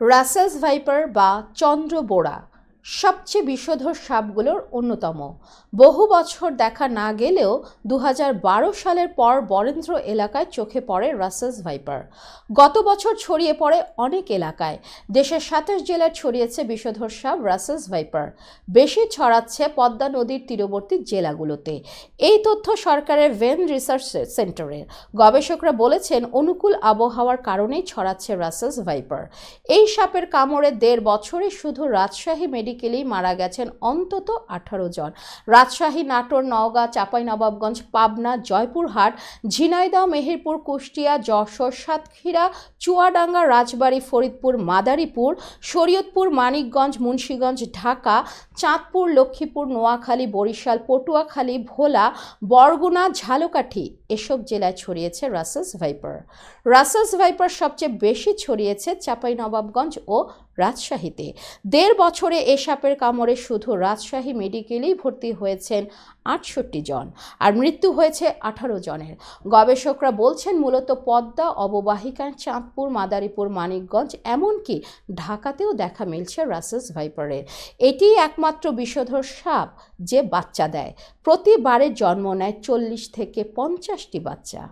Russell's viper বা চন্দ্রবোড়া সবচেয়ে বিষধর সাপগুলোর অন্যতম। বহু বছর দেখা না গেলেও দু হাজার বারো সালের পর বরেন্দ্র এলাকায় চোখে পড়ে রাসেলস ভাইপার। গত বছর ছড়িয়ে পড়ে অনেক এলাকায়। দেশের সাতাশ জেলায় ছড়িয়েছে বিষধর সাপ রাসেলস ভাইপার। বেশি ছড়াচ্ছে পদ্মা নদীর তীরবর্তী জেলাগুলোতে। এই তথ্য সরকারের ভেন রিসার্চ সেন্টারের গবেষকরা বলেছেন, অনুকূল আবহাওয়ার কারণেই ছড়াচ্ছে রাসেলস ভাইপার। এই সাপের কামড়ে দেড় বছরে শুধু রাজশাহী মেডিকেলেই মারা গেছেন অন্তত আঠারো জন। রাজশাহী, নাটোর, নওগাঁ চাঁপাইনবাবগঞ্জ পাবনা, জয়পুরহাট, ঝিনাইদহ, মেহেরপুর, কুষ্টিয়া, যশোর, সাতক্ষীরা, চুয়াডাঙ্গা, রাজবাড়ী, ফরিদপুর, মাদারীপুর, শরীয়তপুর, মানিকগঞ্জ, মুন্সীগঞ্জ, ঢাকা, চাঁদপুর, লক্ষ্মীপুর, নোয়াখালী, বরিশাল, পটুয়াখালী, ভোলা, বরগুনা, ঝালকাঠি এসব জেলায় ছড়িয়েছে রাসেলস ভাইপার রাসেলস ভাইপার সবচেয়ে বেশি ছড়িয়েছে চাঁপাইনবাবগঞ্জ ও রাজশাহীতে। দেড় বছরে এ সাপের কামড়ে শুধু রাজশাহী মেডিকেলেই ভর্তি হয়েছেন আটষট্টি জন আর মৃত্যু হয়েছে আঠারো জনের। গবেষকরা বলছেন মূলত পদ্মা অববাহিকার চাঁদপুর, মাদারীপুর, মানিকগঞ্জ এমনকি ঢাকাতেও দেখা মিলছে রাসেস ভাইপারের। এটিই একমাত্র বিষধর সাপ যে বাচ্চা দেয়। প্রতিবারে জন্ম নেয় চল্লিশ থেকে পঞ্চাশটি বাচ্চা।